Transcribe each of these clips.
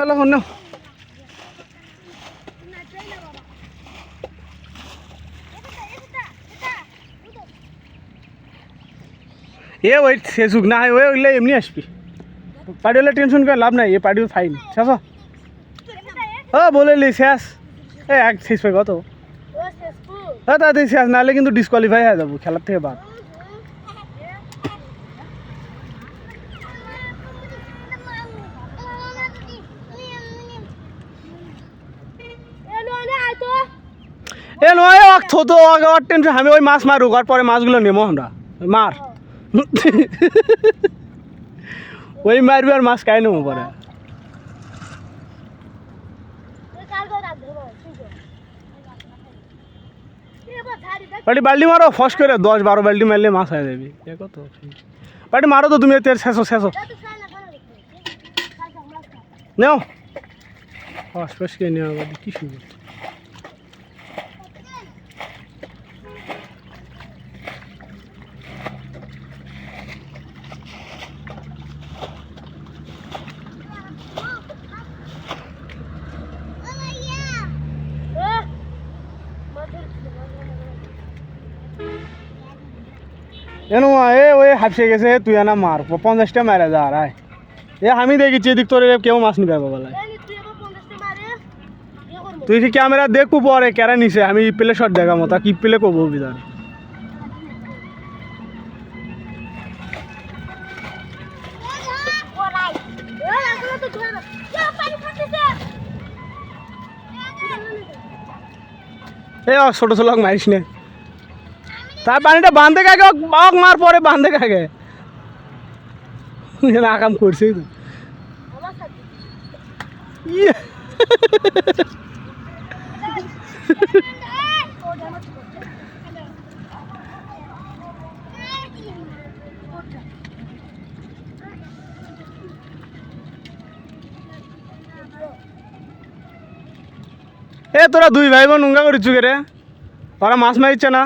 মেলা অন্য এ ওই শেষুক না হয় ওই ওইলে এমনি আসবি। পার্টি হলে টেনশন করে লাভ নাই এ পার্টি ফাইন শেষ ও বলে লি শেষ। এ এক শেষ পাই কত হ্যাঁ তাড়াতাড়ি শেষ নাহলে কিন্তু ডিসকোয়ালিফাই হয়ে যাব খেলার থেকে বাদ এ নয় ওক থতো ওর টেনশন আমি ওই মাছ মারুক, আর পরে মাছগুলো নেব আমরা। মার। ওই মারবি আর মাছ খাই নেব পরে। পাটি বাল্টি মারো, ফস করে দশ বারো বাল্টি মারলে মাছ হয়ে যাবি। কত? পাটি মারো তো তুমি তের শেষো শেষো। নেও। ফস ফস করে নেওয়া কি শুরু এনো এ ওই হাফসে গেছে তুই আনা মার পঞ্চাশটা মারা যা আর এ আমি দেখেছি এদিক তোর কেউ মাছ নিবে বাবা তুই কি ক্যামেরা দেখব পরে কেরা নিছে আমি প্লে শট দেখামো তা কি প্লে করব বিধান এ ছোট ছোট মারিস নে। তার পানিটা বাঁধে কাকে বাঘ মার পরে বাঁধে কাকে আকাম করছে। এ, তোরা দুই ভাই বোন উঙ্গা করিস রে। ওরা মাছ মারিচ্ছে না।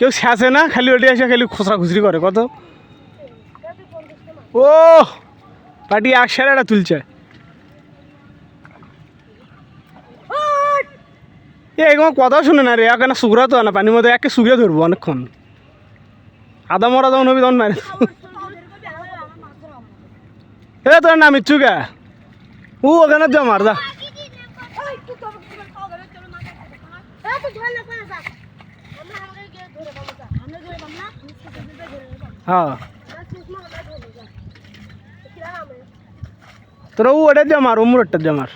কেউ শেষে না, খালি ওটি এসে খালি খুচরা খুচরি করে, কত? ও, পাটি এক সেরাটা তুলছে। এ এগুলো কথা শুনে না রে এখানে শুকরা তো না, পানির মধ্যে একে শুকিয়ে ধরবো অনেকক্ষণ। আদা মরা যখন হবি তখন মারি এ, তোর নাম কে? ও, ওখানে যা মার, যা। হ্যাঁ। তোরা ও ওটা যা মার ওমর ওটা যা মার।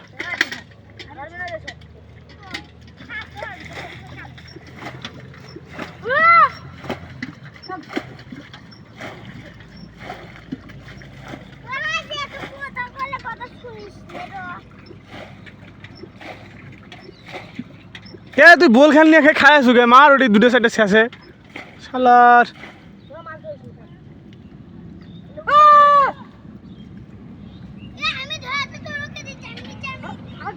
কে তুই বল খেল নিয়ে খেয়ে আছো গে? মার ওটি দুটো সাইডে শেষে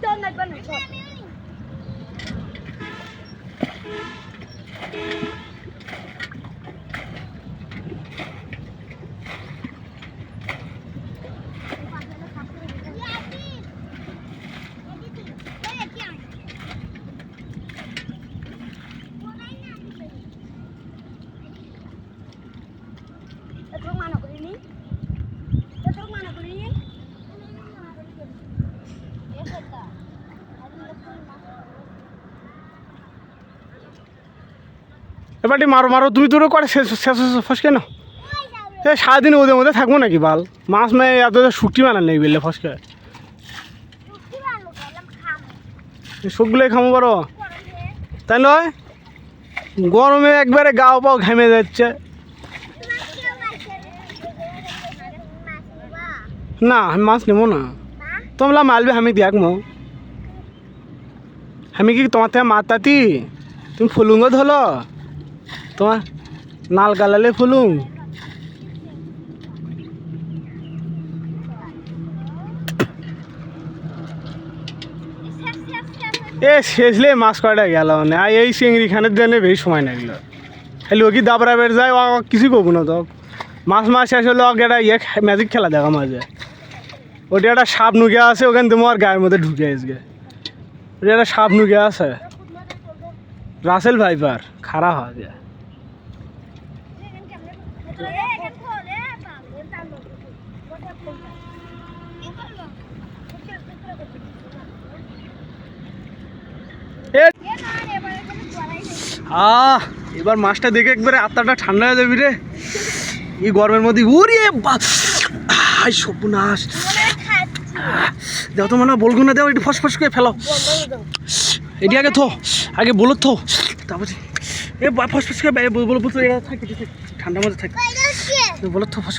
I've done. এবারটি মারো মারো তুমি দূরে করে শেষ শেষ ফসকে না এ, সারাদিন ওদের মধ্যে থাকব নাকি বাল? মাছ মেয়ে এত শুকটি বানান নেই বেললে ফসকে। সবগুলোই খামো পারো। তাই নয়? গরমে একবারে গাও পাও ঘেমে যাচ্ছে। না, আমি মাছ নেব না। তোমরা মালবে আমি দেখমো আমি কি তোমার থেকে মাতাতি তুমি ফুলুঙ্গ ধলো তোমার নাল গালালে ফুলুং এ শেষলে মাছ কয়টা গেল মানে? আর এই চিংড়ি খানের জন্য বেশি সময় লাগল। ও কি দাবরা বের যায় ও কিছু করব না তো। মাছ মাছ শেষ হলে ওকে একটা ইয়ে ম্যাজিক খেলা দেখা মাঝে। ওটা একটা সাপ নুকে আছে, ওখান তোমার গায়ের মধ্যে ঢুকে আসবে ওটা একটা সাপ নুকে আছে। রাসেল ভাইপার, খারাপ হয়। যায় আহ, এবার মাছটা দেখে একবারে আত্মাটা ঠান্ডা হয়ে যাবি রে। এই গরমের মধ্যে বাপ আই সর্বনাশ। দাও তো মনে বলগুন না দাও, একটু ফস ফস করে ফেলো। এটি আগে থো, আগে বলো থো। তারপরে এ, বা ফস ফস করে বল বল এটা থাকে। ঠান্ডার মধ্যে থাকে। বলো তো ফস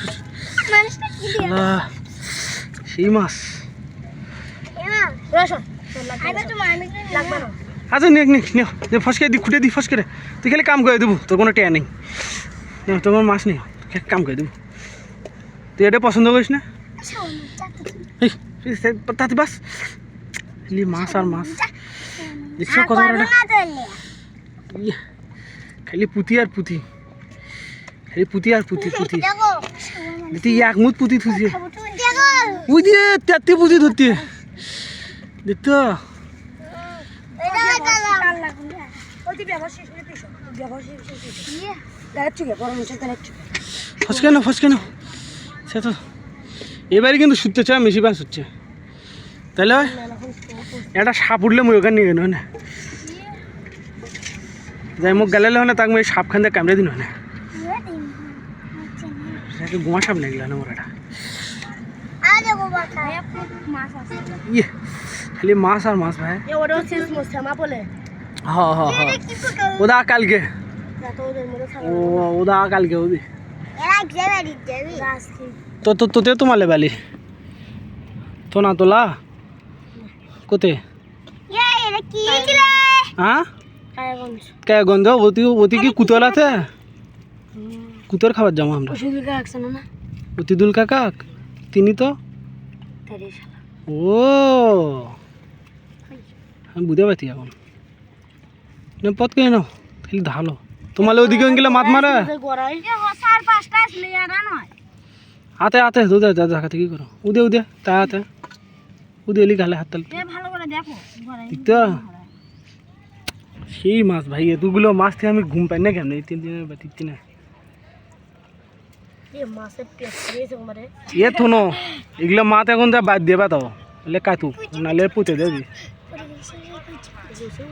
সেই মাছ আচ্ছা নে নে নে নে ফস করে দি খুঁটে দি ফস করে তুই খালি কাম করে দেবো তোর কোনো টেয়া নেই। তোর কোনো মাছ নেই। কাম করে দেবো। তুই এটা পছন্দ করিস না? এই, তাতে বাস। খালি মাছ আর মাছ। দেখছ কত? ইয়ে, খালি পুঁতি আর পুঁতি। খালি পুঁতি আর পুঁতি পুঁতি। তুই এক মুখ পুঁতি থুছি ওই দিয়ে তেত্তি পুঁতি ধরতি। দেখতো ফসকে না ফসকে না সে তো। এবারে কিন্তু শুতে চায় মেশি বাস হচ্ছে তাহলে এটা একটা সাপ উঠলে মুই ওখানে নিয়ে গেল না? যাই মুখ গেলে হয় না তাকে মুই সাপ খান দিয়ে কামড়ে দিন হয় না? সেটাকে গোমা সাপ নেই গেল মোর এটা ইয়ে খালি মাছ আর মাছ ভাই হ্যাঁ হ্যাঁ হ্যাঁ ওদা কালকে ও ওদা কালকে ওদি তো তো তোতে তোমালে বালি তো না তোলা কোতে হ্যাঁ কে গন্ধ ওতি ওতি কি কুতলাতে কুতর খাবার যাব আমরা। অতিদুল কাকা তিনি তো? ও! আমি বুঝতে পারছি এখন। না পথ কে নাও খালি ধালো তোমালে ওদিকে গেলে মাত মারে। হাতে হাতে দুধে দেখাতে কি করো? উদে উদে তা হাতে। উদে এলি গালে হাত দেখতো সেই মাছ ভাই এতগুলো মাছ থেকে আমি ঘুম পাই না কেন এই তিন দিনের বা তিন দিনে এ থনো এগুলো মাছ এখন যা বাদ দিয়ে বাতাও এলে কাতুক নালে পুঁতে দেবি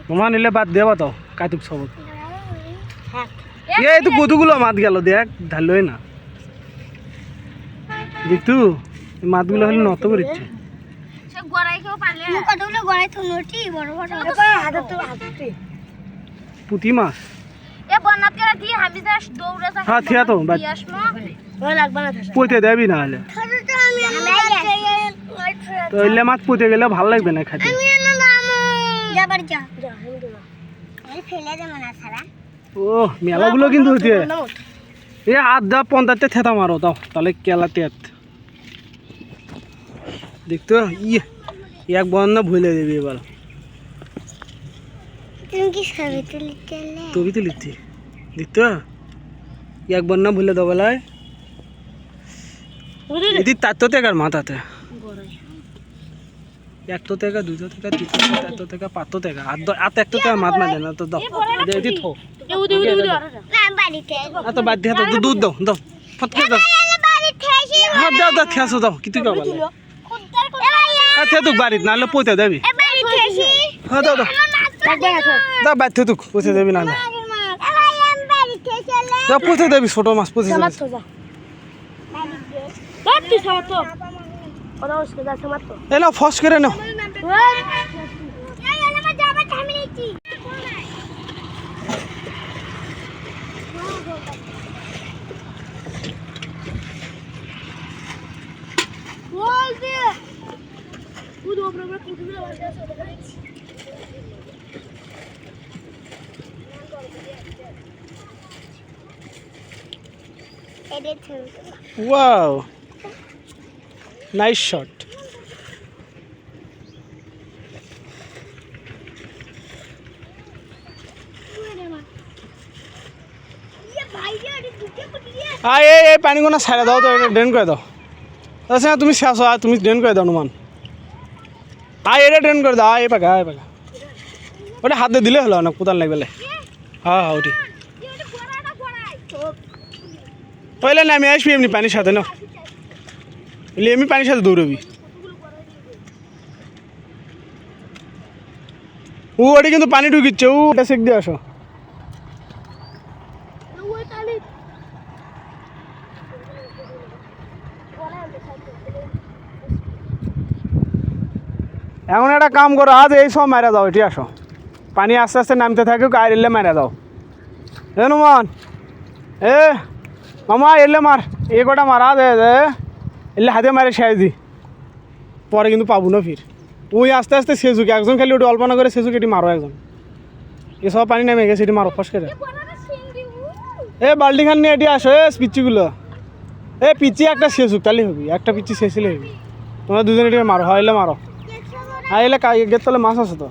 মামা নিলে বাদ দিয়ে বাতাও কাতুক সব এ তো কতগুলো মাছ গেল দেখ ধারলই না। দেখতু এই মাছগুলো হলে নত করেছে পুঁটি মাছ? হ্যাঁ থিয়া তো বাদ। পুঁতে দেবি না হলে তো এলে মাছ পুঁতে গেলে ভালো লাগবে না খাতে। ও মেলাগুলো কিন্তু হইতে। এ হাত দা পঞ্চায়েতে থেতা মারো তাও তাহলে কেলা তেত। দেখতো ইয়ে এক বন্ধ ভুলে দেবি এবার। তুমি তো লিখছি দেখতো এক বন্যা ভুলে দেবো লাই। এদি তার তো টাকার মাথাতে। একশো টাকা দুশো টাকা তিনশো টাকা চারশো টাকা পাঁচশো টাকা। আর দ- আর তো একশো টাকা মাঝে না তো দাও। এদি থো। আর তো বাদ দিয়ে দাও দুধ দাও দাও। ফটকে দাও। হ্যাঁ দাও দাও খেয়াছো দাও। কি তুই কেউ বলে খুদ্দার করে- হ্যাঁ থে তুক বাড়িত নাহলে পৌঁছে দেবি। হ্যাঁ দাও দাও। দাও বাদ থে তুক পৌঁছে দেবি নাহলে। দাও পৌঁছে দেবি ছোট মাছ পৌঁছে দেবি। এলো ফস করে নাও। এই, এলে আমার জামা থামি নিচ্ছি। বলবি। এটা ছবি তোলা। Wow nice shot. আয় এই এই পানি কোনা ছাড়া দাও তো এটা ড্রেন করে দাও। আচ্ছা তুমি শেষ হয় তুমি ট্রেন করে দাও নুমান আয় এটা ট্রেন করে দাও আয় এ পাকা আয় পাকা ওটা হাত দিলে হলো না কোথায় লাগবে হ্যাঁ হ্যাঁ ওটি পয়লা নামে আসবি এমনি পানির সাথে না? এলে এমনি পানির সাথে দৌড়বি। ও, ওটা কিন্তু পানি ঢুকিচ্ছে। ও, ওটা সেক দিয়ে আসো। এমন একটা কাম করো, আজ এই সব মারা দাও এটি আসো। পানি আস্তে আস্তে নামতে থাকে গায়ে এলে মারা দাও এ, নুমান। এ, মামা, এলে মার, এ কটা মারা দে। এলে হাতে মারে শেষ দি। পরে কিন্তু পাবো না ফির। ওই আস্তে আস্তে সেজুকে একজন খালি ওটা অল্পনা করে সেজুকে এটি মারো একজন। এসব পানি নেমে গেছে, এটি মারো, ফস করে। এ বাল্টি খান নিয়ে এটি আসো, এ পিচ্ছিগুলো এ পিচ্ছি একটা শেষুক, তাহলে হবি। একটা পিচ্ছি শেষলে হবি। তোমরা দুজনে এটি মারো, হয় এলে মারো। হ্যাঁ এলে গেট তলে মাছ আছে তো।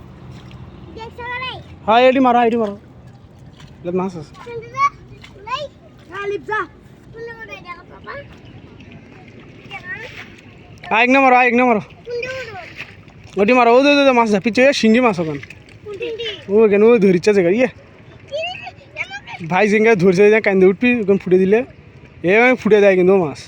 হ্যাঁ এটি মারো এটি মারো। মাছ আছে শুনতে দে লাই গালিব যা শুনতে মনে দেখো পাপা আরেক না মারো আরেক না মারো ওটি মারো, ও দে মাছ যা পিচ্ছে এ শিঙ্গি মাছ ওখান ও কেন, ও ধরিচ্ছে জায়গা ইয়ে ভাই সিঙ্গা ধরছে, যা কান্দে, উঠবি, ওখানে ফুটে দিলে। এ ফুটে দেয় কিন্তু মাছ।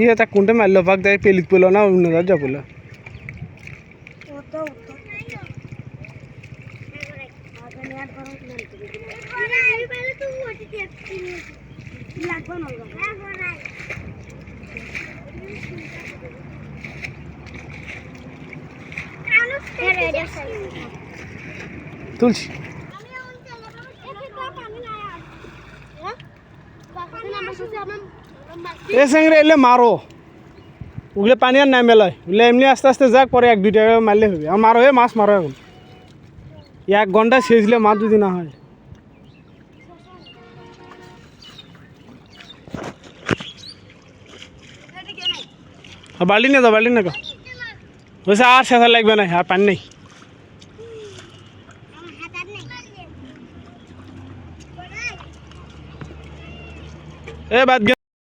ইয়ে তা কোনটা মারলো? পাক দেয় পেলিত পেল না, অন্য যা যা পেল ওতো ওতো আগে নেট করো না আমি পালে তো ওটি দেখছি লাগবে না হ্যাঁ বড়াই তুলছি। এ সেঙ্গরে এলে মারো। ওগুলো পানি আর নামে লয়। ওগুলো এমনি আস্তে আস্তে যাক, পরে এক দুই টাকা মারলে হবে। আর মারো মাছ মারো এখন। এক ঘণ্টা সেজলে মাছ যদি না হয়। বাল্টি নিয়ে যাও বাল্টি নিয়ে যাও বলছে, আর শেষা লাগবে না, আর পানি নেই। এ, বাদ